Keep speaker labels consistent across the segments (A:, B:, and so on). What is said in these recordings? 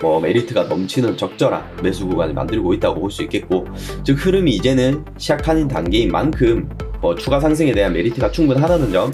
A: 뭐 메리트가 넘치는 적절한 매수 구간을 만들고 있다고 볼 수 있겠고 즉 흐름이 이제는 시작하는 단계인 만큼 뭐 추가 상승에 대한 메리트가 충분하다는 점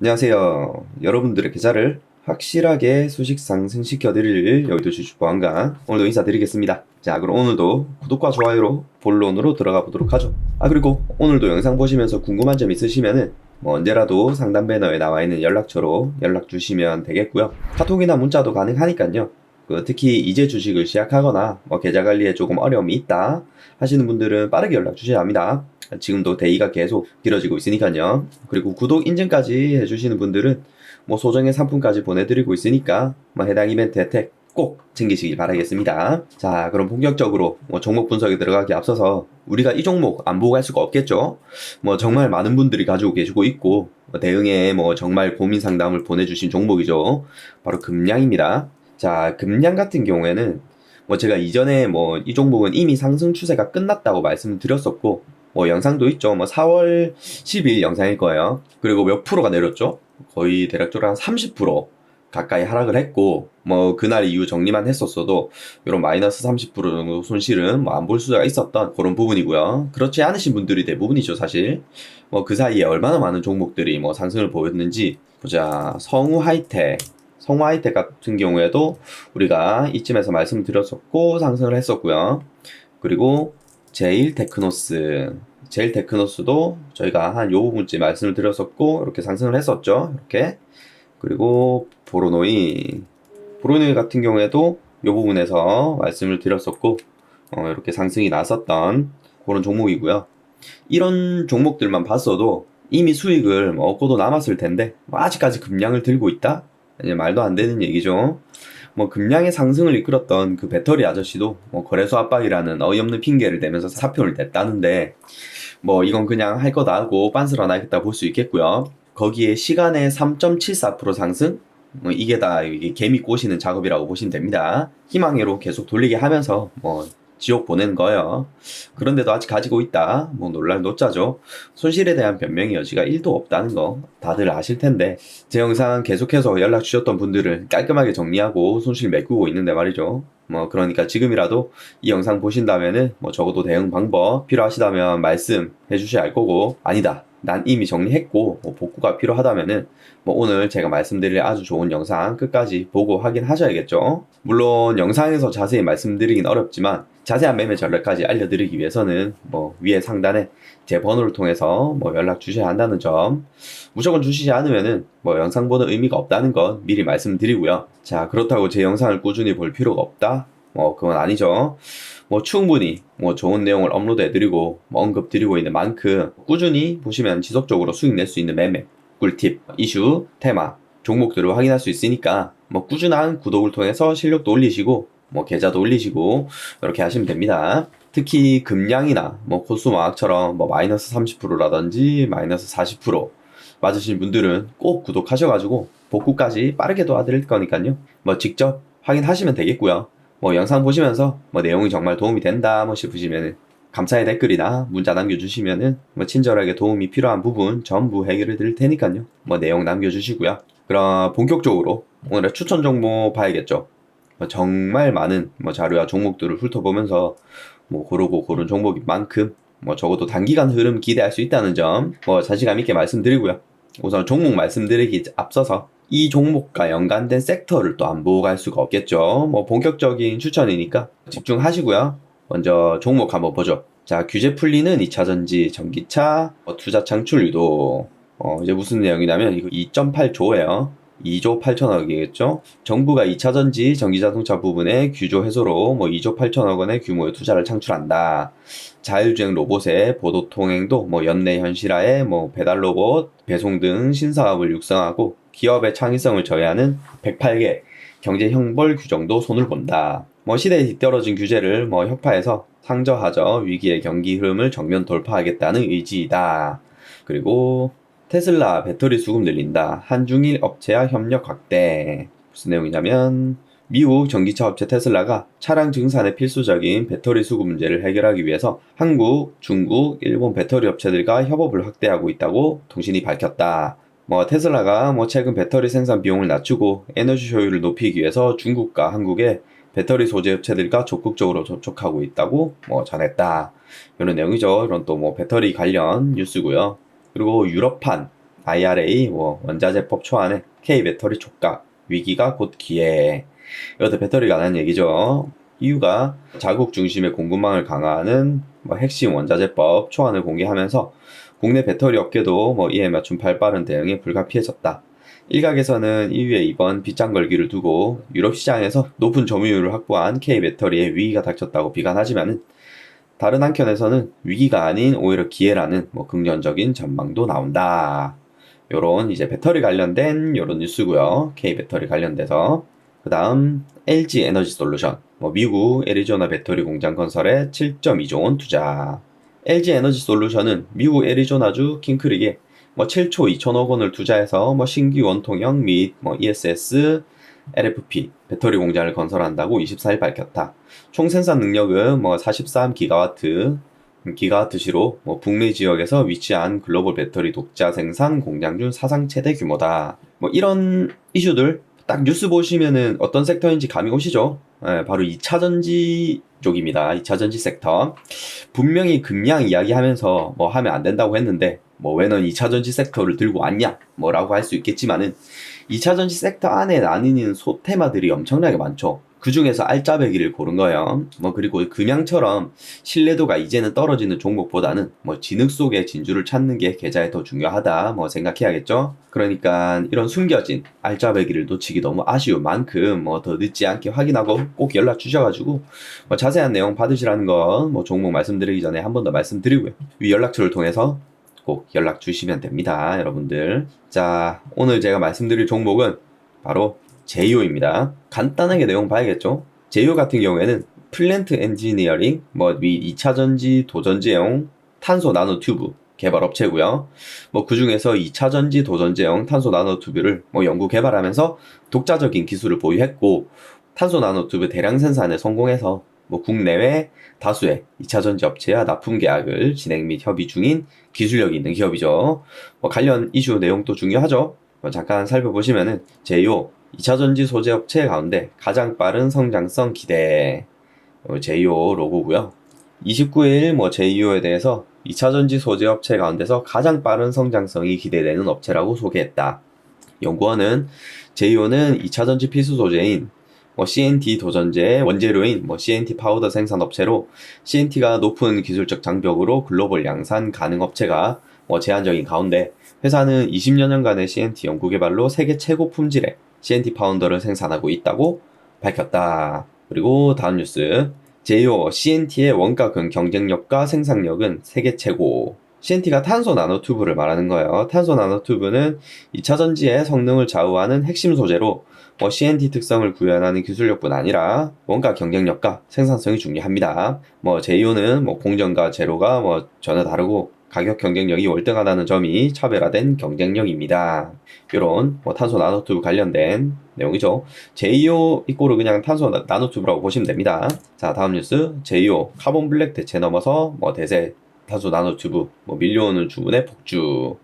A: 안녕하세요. 여러분들의 계좌를 확실하게 수식 상승시켜 드릴 여의도 주식보안관 오늘도 인사드리겠습니다. 자, 그럼 오늘도 구독과 좋아요로 본론으로 들어가 보도록 하죠. 아, 그리고 오늘도 영상 보시면서 궁금한 점 있으시면은 뭐 언제라도 상담 배너에 나와 있는 연락처로 연락 주시면 되겠고요. 카톡이나 문자도 가능하니까요. 그 특히 이제 주식을 시작하거나 뭐 계좌 관리에 조금 어려움이 있다 하시는 분들은 빠르게 연락 주셔야 합니다. 지금도 대의가 계속 길어지고 있으니까요. 그리고 구독 인증까지 해주시는 분들은 뭐 소정의 상품까지 보내드리고 있으니까 뭐 해당 이벤트 혜택 꼭 챙기시길 바라겠습니다. 자, 그럼 본격적으로 뭐 종목 분석에 들어가기 앞서서 우리가 이 종목 안 보고 갈 수가 없겠죠. 뭐 정말 많은 분들이 가지고 계시고 있고 뭐 대응에 뭐 정말 고민 상담을 보내주신 종목이죠. 바로 금량입니다. 자, 금량 같은 경우에는 뭐 제가 이전에 뭐 이 종목은 이미 상승 추세가 끝났다고 말씀을 드렸었고 뭐 영상도 있죠. 뭐 4월 10일 영상일 거예요. 그리고 몇 프로가 내렸죠? 거의 대략적으로 한 30% 가까이 하락을 했고 뭐 그날 이후 정리만 했었어도 이런 마이너스 30% 정도 손실은 뭐 안 볼 수가 있었던 그런 부분이고요. 그렇지 않으신 분들이 대부분이죠, 사실. 뭐 그 사이에 얼마나 많은 종목들이 뭐 상승을 보였는지 보자. 성우 하이텍 성우 하이텍 같은 경우에도 우리가 이쯤에서 말씀드렸었고 상승을 했었고요. 그리고 제일 테크노스 제일 테크노스도 저희가 한 요 부분쯤 말씀을 드렸었고 이렇게 상승을 했었죠. 이렇게 그리고 보로노이 보로노이 같은 경우에도 요 부분에서 말씀을 드렸었고 어, 이렇게 상승이 났었던 그런 종목이고요. 이런 종목들만 봤어도 이미 수익을 뭐 얻고도 남았을 텐데 뭐 아직까지 금량을 들고 있다? 이제 말도 안 되는 얘기죠. 뭐 금량의 상승을 이끌었던 그 배터리 아저씨도 뭐 거래소 압박이라는 어이없는 핑계를 대면서 사표를 냈다는데 뭐 이건 그냥 할 거다 하고 빤스를 하나 했다 볼 수 있겠고요. 거기에 시간의 3.74% 상승? 뭐 이게 다 이게 개미 꼬시는 작업이라고 보시면 됩니다. 희망회로 계속 돌리게 하면서 뭐 지옥 보내는 거예요. 그런데도 아직 가지고 있다. 뭐 놀랄 노자죠. 손실에 대한 변명의 여지가 1도 없다는 거 다들 아실 텐데 제 영상 계속해서 연락 주셨던 분들을 깔끔하게 정리하고 손실 메꾸고 있는데 말이죠. 뭐 그러니까 지금이라도 이 영상 보신다면은 뭐 적어도 대응 방법 필요하시다면 말씀해 주셔야 할 거고 아니다. 난 이미 정리했고 뭐 복구가 필요하다면은 뭐 오늘 제가 말씀드릴 아주 좋은 영상 끝까지 보고 확인하셔야겠죠. 물론 영상에서 자세히 말씀드리긴 어렵지만 자세한 매매 전략까지 알려드리기 위해서는 뭐 위에 상단에 제 번호를 통해서 뭐 연락 주셔야 한다는 점 무조건 주시지 않으면은 뭐 영상 보는 의미가 없다는 건 미리 말씀드리고요. 자 그렇다고 제 영상을 꾸준히 볼 필요가 없다? 뭐 그건 아니죠. 뭐 충분히 뭐 좋은 내용을 업로드해드리고 뭐 언급드리고 있는 만큼 꾸준히 보시면 지속적으로 수익 낼 수 있는 매매, 꿀팁, 이슈, 테마, 종목들을 확인할 수 있으니까 뭐 꾸준한 구독을 통해서 실력도 올리시고 뭐 계좌도 올리시고 이렇게 하시면 됩니다. 특히 금량이나 뭐 코스모학처럼 뭐 마이너스 30%라든지 마이너스 40% 맞으신 분들은 꼭 구독하셔가지고 복구까지 빠르게 도와드릴 거니까요. 뭐 직접 확인하시면 되겠고요. 뭐 영상 보시면서 뭐 내용이 정말 도움이 된다 뭐 싶으시면은 감사의 댓글이나 문자 남겨주시면은 뭐 친절하게 도움이 필요한 부분 전부 해결해 드릴 테니까요. 뭐 내용 남겨주시고요. 그럼 본격적으로 오늘의 추천 종목 봐야겠죠. 뭐 정말 많은 뭐 자료와 종목들을 훑어보면서 뭐 고르고 고른 종목인 만큼 뭐 적어도 단기간 흐름 기대할 수 있다는 점 뭐 자신감 있게 말씀드리고요. 우선 종목 말씀드리기 앞서서 이 종목과 연관된 섹터를 또 안 보고 갈 수가 없겠죠. 뭐 본격적인 추천이니까 집중하시고요. 먼저 종목 한번 보죠. 자, 규제 풀리는 2차전지, 전기차, 어, 투자 창출 유도. 어, 이제 무슨 내용이냐면 이거 2.8조예요. 2조 8천억이겠죠. 정부가 2차 전지 전기 자동차 부분의 규조 해소로 뭐 2조 8천억 원의 규모의 투자를 창출한다. 자율주행 로봇의 보도 통행도 뭐 연내 현실화에 뭐 배달 로봇, 배송 등 신사업을 육성하고 기업의 창의성을 저해하는 108개 경제 형벌 규정도 손을 본다. 뭐 시대에 뒤떨어진 규제를 뭐 혁파해서 상저하저 위기의 경기 흐름을 정면 돌파하겠다는 의지이다. 그리고 테슬라 배터리 수급 늘린다. 한중일 업체와 협력 확대. 무슨 내용이냐면 미국 전기차 업체 테슬라가 차량 증산에 필수적인 배터리 수급 문제를 해결하기 위해서 한국, 중국, 일본 배터리 업체들과 협업을 확대하고 있다고 통신이 밝혔다. 뭐 테슬라가 뭐 최근 배터리 생산 비용을 낮추고 에너지 효율을 높이기 위해서 중국과 한국의 배터리 소재 업체들과 적극적으로 접촉하고 있다고 뭐 전했다. 이런 내용이죠. 이런 또 뭐 배터리 관련 뉴스고요. 그리고 유럽판 IRA 뭐 원자재법 초안에 K 배터리 촉각 위기가 곧 기회. 이것도 배터리가 나는 얘기죠. 이유가 자국 중심의 공급망을 강화하는 뭐 핵심 원자재법 초안을 공개하면서 국내 배터리 업계도 뭐 이에 맞춘 발빠른 대응에 불가피해졌다. 일각에서는 이후에 이번 빗장 걸기를 두고 유럽 시장에서 높은 점유율을 확보한 K 배터리에 위기가 닥쳤다고 비관하지만은 다른 한켠에서는 위기가 아닌 오히려 기회라는 뭐 긍정적인 전망도 나온다. 요런 이제 배터리 관련된 요런 뉴스고요. K 배터리 관련돼서 그 다음 LG 에너지 솔루션 뭐 미국 애리조나 배터리 공장 건설에 7.2조 원 투자. LG 에너지 솔루션은 미국 애리조나주 킹크릭에 뭐 7초 2천억 원을 투자해서 뭐 신규 원통형 및 뭐 ESS, LFP 배터리 공장을 건설한다고 24일 밝혔다. 총 생산 능력은 뭐 43기가와트 기가와트시로 뭐 북미 지역에서 위치한 글로벌 배터리 독자 생산 공장 중 사상 최대 규모다. 뭐 이런 이슈들 딱 뉴스 보시면은 어떤 섹터인지 감이 오시죠? 예, 바로 2차 전지 쪽입니다. 2차 전지 섹터. 분명히 금량 이야기하면서 뭐 하면 안 된다고 했는데 뭐왜넌 2차 전지 섹터를 들고 왔냐? 뭐라고 할 수 있겠지만은 2차 전지 섹터 안에 나뉘는 소테마들이 엄청나게 많죠. 그 중에서 알짜배기를 고른 거예요. 뭐 그리고 금양처럼 신뢰도가 이제는 떨어지는 종목보다는 뭐 진흙 속에 진주를 찾는 게 계좌에 더 중요하다 뭐 생각해야겠죠. 그러니까 이런 숨겨진 알짜배기를 놓치기 너무 아쉬운 만큼 뭐 더 늦지 않게 확인하고 꼭 연락 주셔가지고 뭐 자세한 내용 받으시라는 거 뭐 종목 말씀드리기 전에 한 번 더 말씀드리고요. 위 연락처를 통해서 꼭 연락 주시면 됩니다, 여러분들. 자, 오늘 제가 말씀드릴 종목은 바로 제이오입니다. 간단하게 내용 봐야겠죠? 제이오 같은 경우에는 플랜트 엔지니어링, 뭐및 2차 전지 도전지용 탄소 나노 튜브 개발 업체고요. 뭐 그 중에서 2차 전지 도전제형 탄소 나노튜브를 뭐 연구 개발하면서 독자적인 기술을 보유했고 탄소 나노튜브 대량 생산에 성공해서 뭐 국내외 다수의 2차 전지 업체와 납품 계약을 진행 및 협의 중인 기술력이 있는 기업이죠. 뭐 관련 이슈 내용도 중요하죠. 뭐 잠깐 살펴보시면은 제이오 2차 전지 소재 업체 가운데 가장 빠른 성장성 기대 어, 제이오 로고고요. 29일 뭐 제이오에 대해서 2차 전지 소재 업체 가운데서 가장 빠른 성장성이 기대되는 업체라고 소개했다. 연구원은 제이오는 2차 전지 필수 소재인 뭐 CNT 도전제 원재료인 뭐 CNT 파우더 생산 업체로 CNT가 높은 기술적 장벽으로 글로벌 양산 가능 업체가 뭐 제한적인 가운데 회사는 20여년간의 CNT 연구 개발로 세계 최고 품질의 CNT 파운더를 생산하고 있다고 밝혔다. 그리고 다음 뉴스. 제이오 CNT의 원가 근 경쟁력과 생산력은 세계 최고. CNT가 탄소 나노튜브를 말하는 거예요. 탄소 나노튜브는 2차 전지의 성능을 좌우하는 핵심 소재로 뭐 CNT 특성을 구현하는 기술력뿐 아니라 원가 경쟁력과 생산성이 중요합니다. 뭐 제이오는 뭐 공정과 제로가 뭐 전혀 다르고 가격 경쟁력이 월등하다는 점이 차별화된 경쟁력입니다. 이런 뭐 탄소 나노튜브 관련된 내용이죠. 제이오 이꼬르 그냥 탄소 나노튜브라고 보시면 됩니다. 자 다음 뉴스 제이오 카본 블랙 대체 넘어서 뭐 대세 탄소 나노 튜브, 뭐 밀려오는 주문의 폭주,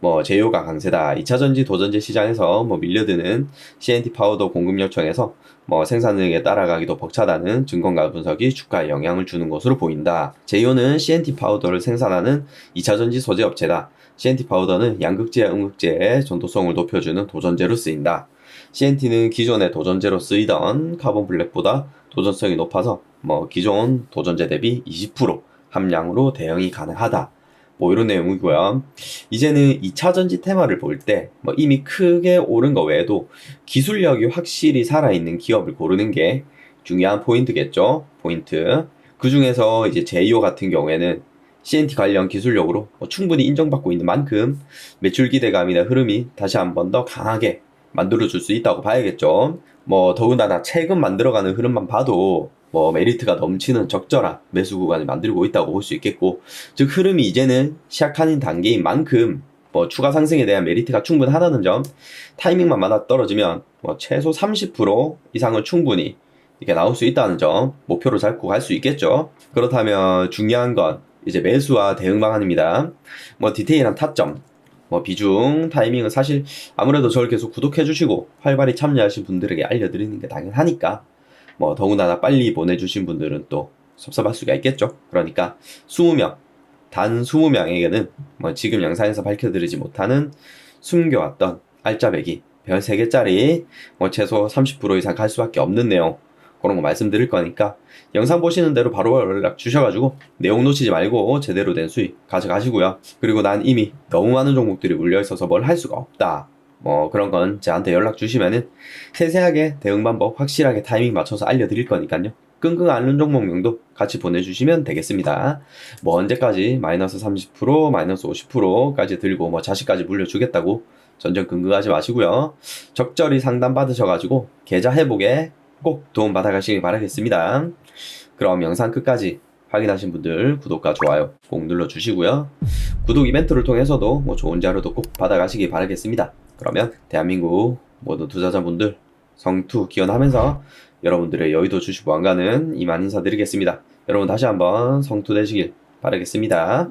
A: 뭐 제휴가 강세다. 2차 전지 도전제 시장에서 뭐 밀려드는 CNT 파우더 공급 요청에서 뭐 생산 능에 따라가기도 벅차다는 증권가 분석이 주가에 영향을 주는 것으로 보인다. 제이오는 CNT 파우더를 생산하는 2차 전지 소재 업체다. CNT 파우더는 양극재와 음극재의 전도성을 높여주는 도전제로 쓰인다. CNT는 기존의 도전제로 쓰이던 카본 블랙보다 도전성이 높아서 뭐 기존 도전제 대비 20% 함량으로 대응이 가능하다. 뭐 이런 내용이고요. 이제는 2차 전지 테마를 볼 때 뭐 이미 크게 오른 거 외에도 기술력이 확실히 살아있는 기업을 고르는 게 중요한 포인트겠죠. 포인트. 그 중에서 이제 제이오 같은 경우에는 CNT 관련 기술력으로 뭐 충분히 인정받고 있는 만큼 매출 기대감이나 흐름이 다시 한 번 더 강하게 만들어줄 수 있다고 봐야겠죠. 뭐 더군다나 최근 만들어가는 흐름만 봐도 뭐 메리트가 넘치는 적절한 매수 구간을 만들고 있다고 볼 수 있겠고 즉 흐름이 이제는 시작하는 단계인 만큼 뭐 추가 상승에 대한 메리트가 충분하다는 점 타이밍만 맞아 떨어지면 뭐 최소 30% 이상은 충분히 이게 나올 수 있다는 점 목표로 잡고 갈 수 있겠죠. 그렇다면 중요한 건 이제 매수와 대응 방안입니다. 뭐 디테일한 타점, 뭐 비중, 타이밍은 사실 아무래도 저를 계속 구독해 주시고 활발히 참여하신 분들에게 알려드리는 게 당연하니까 뭐 더군다나 빨리 보내주신 분들은 또 섭섭할 수가 있겠죠. 그러니까 20명, 단 20명에게는 뭐 지금 영상에서 밝혀드리지 못하는 숨겨왔던 알짜배기 별 3개짜리 뭐 최소 30% 이상 갈 수밖에 없는 내용 그런 거 말씀드릴 거니까 영상 보시는 대로 바로 연락 주셔가지고 내용 놓치지 말고 제대로 된 수익 가져가시고요. 그리고 난 이미 너무 많은 종목들이 물려 있어서 뭘 할 수가 없다. 뭐 그런 건 저한테 연락 주시면은 세세하게 대응 방법 확실하게 타이밍 맞춰서 알려드릴 거니까요. 끙끙 앓는 종목명도 같이 보내주시면 되겠습니다. 뭐 언제까지 마이너스 30% 마이너스 50%까지 들고 뭐 자식까지 물려주겠다고 전전긍긍하지 마시고요. 적절히 상담 받으셔가지고 계좌 회복에 꼭 도움 받아가시길 바라겠습니다. 그럼 영상 끝까지 확인하신 분들 구독과 좋아요 꼭 눌러주시고요. 구독 이벤트를 통해서도 뭐 좋은 자료도 꼭 받아가시기 바라겠습니다. 그러면 대한민국 모든 투자자분들 성투 기원하면서 여러분들의 여의도 주식 보안가는 이만 인사드리겠습니다. 여러분 다시 한번 성투 되시길 바라겠습니다.